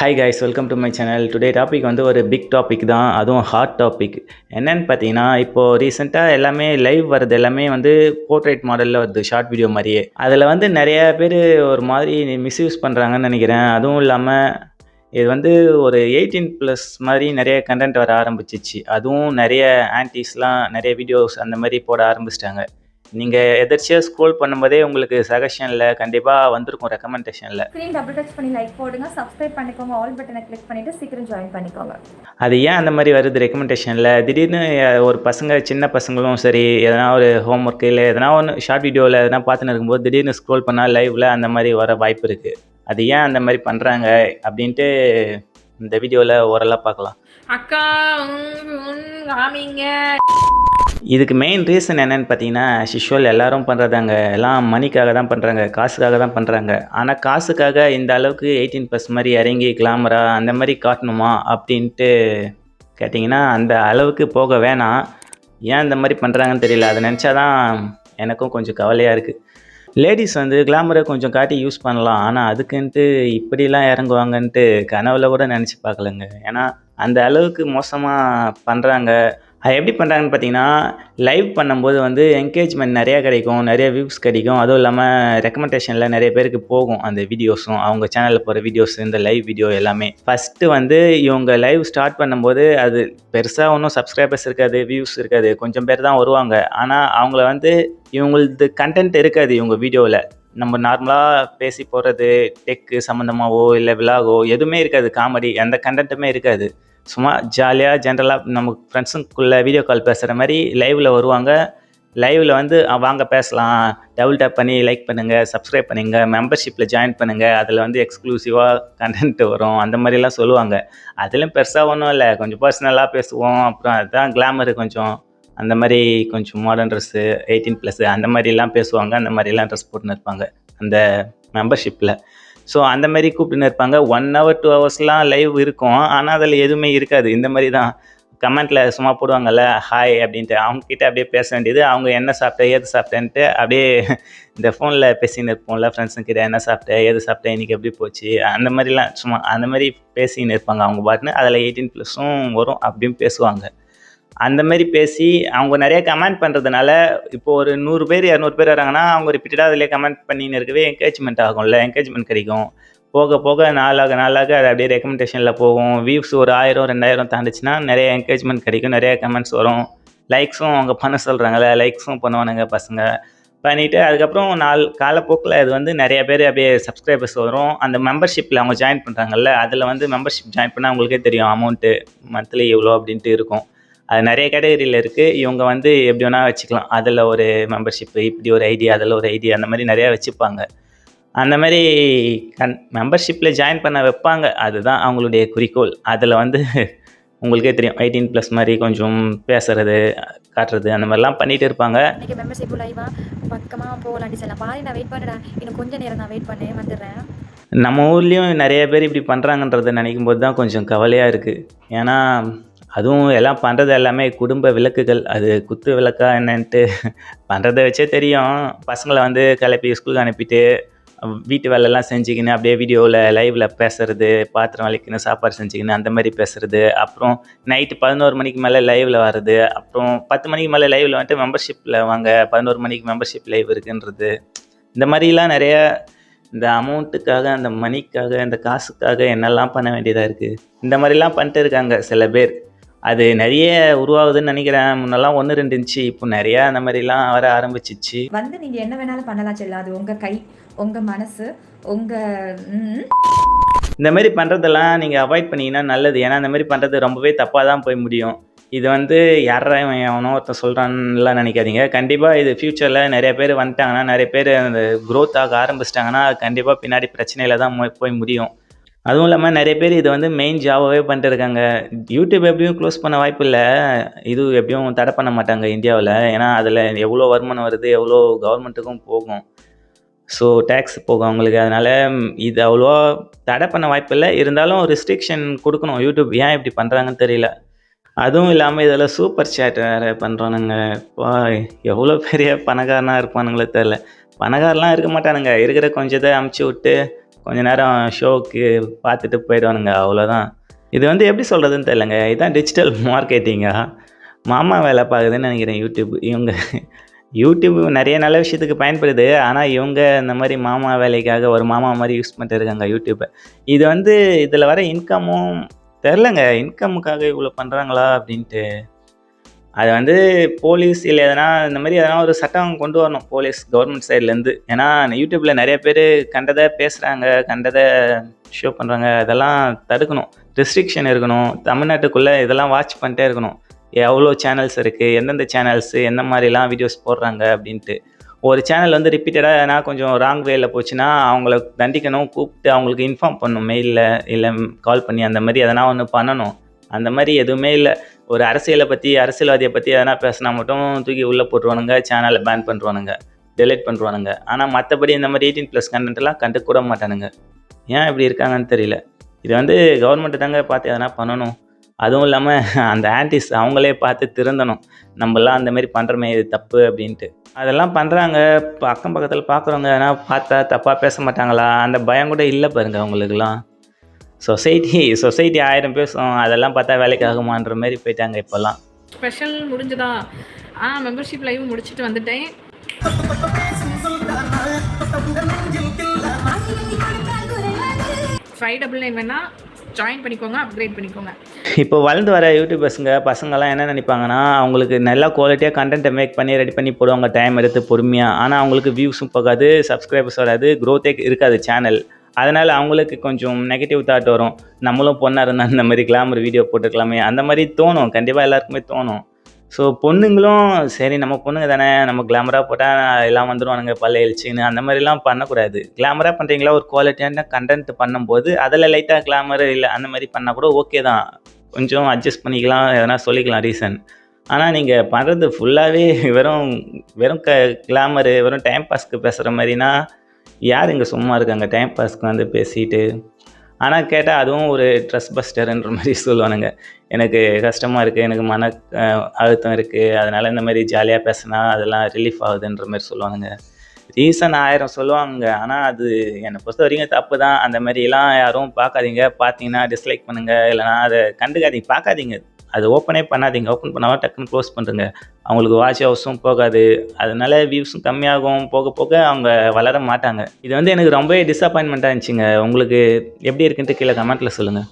Hi guys welcome to my channel today topic வந்து ஒரு big topic தான் அதுவும் ஹாட் டாபிக் என்னன்னு பார்த்தீங்கன்னா இப்போது ரீசெண்டாக எல்லாமே லைவ் வர்றது எல்லாமே வந்து போர்ட்ரேட் மாடலில் வருது ஷார்ட் வீடியோ மாதிரியே. அதில் வந்து நிறைய பேர் ஒரு மாதிரி மிஸ்யூஸ் பண்ணுறாங்கன்னு நினைக்கிறேன். அதுவும் இல்லாமல் இது வந்து ஒரு எயிட்டீன் ப்ளஸ் மாதிரி நிறைய கண்டென்ட் வர ஆரம்பிச்சிச்சு. அதுவும் நிறைய ஆன்டிஸ்லாம் நிறைய வீடியோஸ் அந்த மாதிரி போட ஆரம்பிச்சிட்டாங்க. நீங்கள் எதர்ச்சியாக ஸ்க்ரோல் பண்ணும்போதே உங்களுக்கு சஜஷனில் கண்டிப்பாக வந்திருக்கும் ரெக்கமெண்டேஷனில் ஸ்க்ரீன் டபுள் டச் பண்ணி லைக் போடுங்க சப்ஸ்கிரைப் பண்ணிக்கோங்க ஆல் பட்டனை கிளிக் பண்ணிட்டு சீக்கிரம் ஜாயின் பண்ணிக்கோங்க. அது ஏன் அந்த மாதிரி வருது ரெக்கமெண்டேஷனில் திடீர்னு ஒரு பசங்க சின்ன பசங்களும் சரி எதனா ஒரு ஹோம் ஒர்க் இல்லை எதனா ஒன்று ஷார்ட் வீடியோவில் எதனா பார்த்துன்னு இருக்கும்போது திடீர்னு ஸ்க்ரோல் பண்ணால் லைவில் அந்த மாதிரி வர வாய்ப்பு இருக்குது அது ஏன் அந்த மாதிரி பண்ணுறாங்க அப்படின்ட்டு இந்த வீடியோவில் ஓரலாக பார்க்கலாம். அக்கா காமிங்க. இதுக்கு மெயின் ரீசன் என்னன்னு பார்த்தீங்கன்னா ஷிஷுவல் எல்லாரும் பண்ணுறதாங்க எல்லாம் மணிக்காக தான் பண்ணுறாங்க காசுக்காக தான் பண்ணுறாங்க ஆனால் காசுக்காக இந்த அளவுக்கு எயிட்டீன் ப்ளஸ் மாதிரி இறங்கி கிளாமரா அந்த மாதிரி காட்டணுமா அப்படின்ட்டு கேட்டிங்கன்னா அந்த அளவுக்கு போக வேணாம். ஏன் இந்த மாதிரி பண்ணுறாங்கன்னு தெரியல. அதை நினச்சா தான் எனக்கும் கொஞ்சம் கவலையாக இருக்குது லேடிஸ் வந்து கிளாமரை கொஞ்சம் காட்டி யூஸ் பண்ணலாம். ஆனால் அதுக்குன்ட்டு இப்படிலாம் இறங்குவாங்கன்ட்டு கனவுல கூட நினச்சி பார்க்கலங்க. ஏன்னா அந்த அளவுக்கு மோசமாக பண்ணுறாங்க அது எப்படி பண்ணுறாங்கன்னு பார்த்தீங்கன்னா லைவ் பண்ணும்போது வந்து என்கேஜ்மெண்ட் நிறையா கிடைக்கும் நிறைய வியூஸ் கிடைக்கும். அதுவும் இல்லாமல் ரெக்கமெண்டேஷனில் நிறைய பேருக்கு போகும் அந்த வீடியோஸும் அவங்க சேனலில் போகிற வீடியோஸ் இந்த லைவ் வீடியோ எல்லாமே. ஃபஸ்ட்டு வந்து இவங்க லைவ் ஸ்டார்ட் பண்ணும்போது அது பெருசாக ஒன்றும் சப்ஸ்கிரைபர்ஸ் இருக்காது வியூஸ் இருக்காது. கொஞ்சம் பேர் தான் வருவாங்க. ஆனால் அவங்கள வந்து இவங்களது கண்டென்ட் இருக்காது இவங்க வீடியோவில் நம்ம நார்மலாக பேசி போகிறது டெக்கு சம்மந்தமாகவோ இல்லை விலாகோ எதுவுமே இருக்காது. காமெடி எந்த கண்டென்ட்டுமே இருக்காது. சும்மா ஜாலியாக ஜென்ரலாக நம்ம ஃப்ரெண்ட்ஸுக்குள்ளே வீடியோ கால் பேசுகிற மாதிரி லைவில் வருவாங்க. லைவில் வந்து வாங்க பேசலாம். டபுள் டேப் பண்ணி லைக் பண்ணுங்கள் சப்ஸ்கிரைப் பண்ணுங்கள் மெம்பர்ஷிப்பில் ஜாயின் பண்ணுங்கள் அதில் வந்து எக்ஸ்க்ளூசிவாக கண்டென்ட் வரும். அந்த மாதிரிலாம் சொல்லுவாங்க. அதுலேயும் பெருசாக ஒன்றும் இல்லை. கொஞ்சம் பர்சனலாக பேசுவோம். அப்புறம் அதுதான் கிளாமரு கொஞ்சம். அந்த மாதிரி கொஞ்சம் மாடர்ன் ட்ரெஸ்ஸு எயிட்டீன் ப்ளஸ்ஸு அந்த மாதிரிலாம் பேசுவாங்க. அந்த மாதிரிலாம் ட்ரெஸ் போட்டுன்னு இருப்பாங்க. அந்த மெம்பர்ஷிப்பில் ஸோ அந்த மாதிரி கூப்பிட்டுன்னு இருப்பாங்க. ஒன் ஹவர் டூ ஹவர்ஸ்லாம் லைவ் இருக்கும். ஆனால் அதில் எதுவுமே இருக்காது. இந்த மாதிரி தான். கமெண்ட்டில் சும்மா போடுவாங்கல்ல ஹாய் அப்படின்ட்டு. அவங்கக்கிட்ட அப்படியே பேச வேண்டியது அவங்க என்ன சாப்பிட்ட ஏது சாப்பிட்டேன்ட்டு அப்படியே இந்த ஃபோனில் பேசின்னு இருப்போம்ல ஃப்ரெண்ட்ஸுங்கிட்ட என்ன சாப்பிட்டேன் ஏது சாப்பிட்டேன் இன்றைக்கி எப்படி போச்சு? அந்த மாதிரிலாம் சும்மா அந்த மாதிரி பேசின்னு இருப்பாங்க அவங்க பாட்டுன்னு. அதில் எயிட்டீன் ப்ளஸும் வரும் அப்படியும் பேசுவாங்க. அந்த மாதிரி பேசி அவங்க நிறைய கமெண்ட் பண்ணுறதுனால இப்போ ஒரு நூறு பேர் இரநூறு பேர் வராங்கன்னா அவங்க ரிப்பீட்டடாக அதிலே கமெண்ட் பண்ணின்னு இருக்கவே என்கேஜ்மெண்ட் ஆகும்ல என்கேஜ்மெண்ட் கிடைக்கும். போக போக நாளாக நாளாக அது அப்படியே ரெக்கமெண்டேஷனில் போகும். வியூஸ் ஒரு ஆயிரம் ரெண்டாயிரம் தாண்டுச்சுன்னா நிறைய என்கேஜ்மெண்ட் கிடைக்கும் நிறைய கமெண்ட்ஸ் வரும். லைக்ஸும் அவங்க பண்ண சொல்கிறாங்களே லைக்ஸும் பண்ணுவானுங்க பசங்க. பண்ணிவிட்டு அதுக்கப்புறம் நாள் காலப்போக்கில் அது வந்து நிறைய பேர் அப்படியே சப்ஸ்கிரைபர்ஸ் வரும். அந்த மெம்பர்ஷிப்பில் அவங்க ஜாயின் பண்ணுறாங்கல்ல அதில் வந்து மெம்பர்ஷிப் ஜாயின் பண்ணால் அவங்களுக்கே தெரியும் அமௌண்ட்டு மந்த்லி இவ்வளோ அப்படின்ட்டு இருக்கும். அது நிறைய கேட்டகரியில் இருக்குது இவங்க வந்து எப்படி வேணால் வச்சுக்கலாம். அதில் ஒரு மெம்பர்ஷிப்பு இப்படி ஒரு ஐடி அதில் ஒரு ஐடி அந்த மாதிரி நிறையா வச்சுப்பாங்க. அந்த மாதிரி கன் மெம்பர்ஷிப்பில் ஜாயின் பண்ண வைப்பாங்க. அதுதான் அவங்களுடைய குறிக்கோள். அதில் வந்து உங்களுக்கே தெரியும். எயிட்டீன் ப்ளஸ் மாதிரி கொஞ்சம் பேசுறது காட்டுறது அந்த மாதிரிலாம் பண்ணிகிட்டு இருப்பாங்க. மெம்பர்ஷிப் லைவா பக்கமாக போகலாண்டி செல்லாம் பாரு நான் வெயிட் பண்ணுறேன் இன்னும் கொஞ்ச நேரம் நான் வெயிட் பண்ணேன். வந்துடுறேன். நம்ம ஊர்லேயும் நிறைய பேர் இப்படி பண்ணுறாங்கன்றதை நினைக்கும் போது தான் கொஞ்சம் கவலையாக இருக்குது ஏன்னா அதுவும் எல்லாம் பண்ணுறது எல்லாமே குடும்ப விளக்குகள். அது குத்து விளக்கா என்னன்ட்டு பண்ணுறதை வச்சே தெரியும். பசங்களை வந்து கிளப்பி ஸ்கூலுக்கு அனுப்பிட்டு வீட்டு வேலையெல்லாம் செஞ்சுக்கின்னு அப்படியே வீடியோவில் லைவில் பேசுறது பாத்திரம் வலிக்கணும் சாப்பாடு செஞ்சுக்கின்னு அந்த மாதிரி பேசுறது. அப்புறம் நைட்டு பதினோரு மணிக்கு மேலே லைவில் வர்றது. அப்புறம் பத்து மணிக்கு மேலே லைவில் வந்துட்டு மெம்பர்ஷிப்பில் வாங்க. பதினோரு மணிக்கு மெம்பர்ஷிப் லைவ் இருக்குன்றது. இந்த மாதிரிலாம் நிறைய இந்த அமௌண்ட்டுக்காக அந்த மணிக்காக இந்த காசுக்காக என்னெல்லாம் பண்ண வேண்டியதாக இருக்குது இந்த மாதிரிலாம் பண்ணிட்டு இருக்காங்க சில பேர். அது நிறைய உருவாகுதுன்னு நினைக்கிறேன். முன்னெல்லாம் ஒன்று ரெண்டு இருந்துச்சு. இப்போ நிறையா அந்த மாதிரிலாம் வர ஆரம்பிச்சிச்சு. வந்து நீங்கள் என்ன வேணாலும் பண்ணலாம் செல்ல. அது உங்கள் கை உங்கள் மனசு உங்கள் இந்த மாதிரி பண்ணுறதெல்லாம் நீங்கள் அவாய்ட் பண்ணீங்கன்னா நல்லது. ஏன்னா இந்த மாதிரி பண்ணுறது ரொம்பவே தப்பாக தான் போய் முடியும். இது வந்து யாரா எவனோ ஒருத்தன் சொல்கிறான்லாம் நினைக்காதீங்க. கண்டிப்பாக இது ஃப்யூச்சரில் நிறைய பேர் வந்துட்டாங்கன்னா நிறைய பேர் அந்த growth ஆக ஆரம்பிச்சிட்டாங்கன்னா கண்டிப்பாக பின்னாடி பிரச்சனையில் தான் போய் முடியும். அதுவும் இல்லாமல் நிறைய பேர் இது வந்து மெயின் ஜாபாகவே பண்ணிட்டு இருக்காங்க யூடியூப் எப்படியும் க்ளோஸ் பண்ண வாய்ப்பு இல்லை. இது எப்படியும் தடை பண்ண மாட்டாங்க இந்தியாவில். ஏன்னா அதில் எவ்வளோ வருமானம் வருது எவ்வளோ கவர்மெண்ட்டுக்கும் போகும். ஸோ டேக்ஸ் போகும் அவங்களுக்கு. அதனால் இது அவ்வளோவா தடை பண்ண வாய்ப்பு இல்லை. இருந்தாலும் ரிஸ்ட்ரிக்ஷன் கொடுக்கணும். யூடியூப் ஏன் இப்படி பண்ணுறாங்கன்னு தெரியல. அதுவும் இல்லாமல் இதில் சூப்பர் சேட் வேறு பண்ணுறானுங்க இப்போ எவ்வளோ பெரிய பணக்காரனாக இருப்பானுங்களே தெரில பணக்காரலாம் இருக்க மாட்டானுங்க. இருக்கிற கொஞ்சத்தை அமுச்சு விட்டு கொஞ்ச நேரம் ஷோவுக்கு பார்த்துட்டு போயிடுவானுங்க அவ்வளோதான் இது வந்து எப்படி சொல்கிறதுன்னு தெரிலங்க இதுதான் டிஜிட்டல் மார்க்கெட்டிங்காக மாமா வேலை பார்க்குதுன்னு நினைக்கிறேன் யூடியூப் இவங்க யூடியூப் நிறைய நல்ல விஷயத்துக்கு பயன்படுது. ஆனால் இவங்க இந்த மாதிரி மாமா வேலைக்காக ஒரு மாமா மாதிரி யூஸ் பண்ணிட்டு இருக்காங்க யூடியூப்பை இது வந்து இதில் வர இன்கமும் தெரிலங்க இன்கமுக்காக இவ்வளோ பண்ணுறாங்களா அப்படின்ட்டு. அது வந்து போலீஸ் இல்லை எதனா இந்த மாதிரி எதனா ஒரு சட்டம் கொண்டு வரணும் போலீஸ் கவர்மெண்ட் சைட்லேருந்து ஏன்னா யூடியூப்பில் நிறைய பேர் கண்டதை பேசுகிறாங்க கண்டதை ஷோ பண்ணுறாங்க அதெல்லாம் தடுக்கணும். ரெஸ்ட்ரிக்ஷன் இருக்கணும். தமிழ்நாட்டுக்குள்ளே இதெல்லாம் வாட்ச் பண்ணிட்டே இருக்கணும். எவ்வளோ சேனல்ஸ் இருக்குது எந்தெந்த சேனல்ஸு எந்த மாதிரிலாம் வீடியோஸ் போடுறாங்க அப்படின்ட்டு. ஒரு சேனல் வந்து ரிப்பீட்டடாக எதனா கொஞ்சம் ராங் வேல போச்சுன்னா அவங்கள தண்டிக்கணும் கூப்பிட்டு அவங்களுக்கு இன்ஃபார்ம் பண்ணணும் மெயிலில் இல்லை கால் பண்ணி அந்த மாதிரி எதனா ஒன்று பண்ணணும். அந்த மாதிரி எதுவுமே இல்லை. ஒரு அரசியலை பற்றி அரசியல்வாதியை பற்றி எதனா பேசினா மட்டும் தூக்கி உள்ளே போட்டுருவானுங்க சேனலை பேன் பண்ணுறானுங்க டெலிட் பண்ணுறானுங்க ஆனால் மற்றபடி இந்த மாதிரி எயிட்டீன் ப்ளஸ் கண்டென்ட்லாம் கண்டு கூட மாட்டானுங்க. ஏன் இப்படி இருக்காங்கன்னு தெரியல. இது வந்து கவர்மெண்ட்டு தாங்க பார்த்து எதனா பண்ணணும். அதுவும் இல்லாமல் அந்த ஆன்டிஸ் அவங்களே பார்த்து திருந்தணும். நம்மலாம் அந்தமாரி பண்ணுறமே இது தப்பு அப்படின்ட்டு. அதெல்லாம் பண்ணுறாங்க அக்கம் பக்கத்தில் பார்க்குறவங்க எதனா பார்த்தா தப்பாக பேச மாட்டாங்களா? அந்த பயம் கூட இல்லை பாருங்க அவங்களுக்குலாம் சொசைட்டி சொசைட்டி ஆயிரம் பேசும் அதெல்லாம் பார்த்தா வேலைக்கு ஆகுமான்ற மாதிரி போயிட்டாங்க இப்போல்லாம் ஸ்பெஷல் முடிஞ்சதா? ஆ மெம்பர்ஷிப் லைவ் முடிச்சுட்டு வந்துட்டேன். ஃபைவ் டபுள் நைன் வேணா ஜாயின் பண்ணிக்கோங்க அப்கிரேட் பண்ணிக்கோங்க. இப்போ வளர்ந்து வர யூடியூபர்ஸுங்க பசங்கள்லாம் என்ன நினைப்பாங்கன்னா அவங்களுக்கு நல்லா குவாலிட்டியாக கண்டென்ட்டை மேக் பண்ணி ரெடி பண்ணி போடுவாங்க டைம் எடுத்து பொறுமையாக ஆனால் அவங்களுக்கு வியூஸும் போகாது சப்ஸ்கிரைபர்ஸ் வராது க்ரோத்தே இருக்காது சேனல் அதனால் அவங்களுக்கு கொஞ்சம் நெகட்டிவ் தாட் வரும். நம்மளும் பொண்ணாக இருந்தால் இந்த மாதிரி கிளாமர் வீடியோ போட்டுக்கலாமே அந்த மாதிரி தோணும். கண்டிப்பாக எல்லாருக்குமே தோணும். ஸோ பொண்ணுங்களும் சரி நம்ம பொண்ணுங்க தானே நம்ம கிளாமராக போட்டால் எல்லாம் வந்துடுவானுங்க பல்ல எழுச்சின்னு அந்த மாதிரிலாம் பண்ணக்கூடாது. கிளாமராக பண்ணுறீங்களா ஒரு குவாலிட்டியான கண்டென்ட் பண்ணும்போது அதில் லைட்டாக கிளாமர் இல்லை அந்த மாதிரி பண்ணால் கூட ஓகே தான். கொஞ்சம் அட்ஜஸ்ட் பண்ணிக்கலாம். எதனா சொல்லிக்கலாம் ரீசன் ஆனால் நீங்கள் பண்ணுறது ஃபுல்லாகவே வெறும் வெறும் க கிளாமரு வெறும் டைம் பாஸ்க்கு பேசுகிற மாதிரினா யார் இங்கே சும்மா இருக்காங்க? டைம் பாஸ்க்கு வந்து பேசிட்டு. ஆனால் கேட்டால் அதுவும் ஒரு ட்ரெஸ் பஸ்டர்ன்ற மாதிரி சொல்லுவானுங்க. எனக்கு கஷ்டமாக இருக்குது எனக்கு மன அழுத்தம் இருக்குது அதனால் இந்த மாதிரி ஜாலியாக பேசினா அதெல்லாம் ரிலீஃப் ஆகுதுன்ற மாதிரி சொல்லுவானுங்க. ரீசன் ஆயிரம் சொல்லுவாங்க. ஆனால் அது என்னை பொறுத்த வரைக்கும் தப்பு தான் அந்த மாதிரிலாம் யாரும் பார்க்காதீங்க. பார்த்தீங்கன்னா டிஸ்லைக் பண்ணுங்கள் இல்லைனா அதை கண்டுக்காதீங்க. பார்க்காதீங்க. அது ஓப்பனே பண்ணாதீங்க. ஓப்பன் பண்ணாமல் டக்குன்னு க்ளோஸ் பண்ணுறங்க அவங்களுக்கு வாட்ச் ஹவுஸும் போகாது. அதனால வியூஸும் கம்மியாகும். போக போக அவங்க வளர மாட்டாங்க. இது வந்து எனக்கு ரொம்பவே டிசப்பாயின்மெண்ட்டாக இருந்துச்சுங்க. உங்களுக்கு எப்படி இருக்குன்ட்டு கீழே கமெண்ட்டில் சொல்லுங்கள்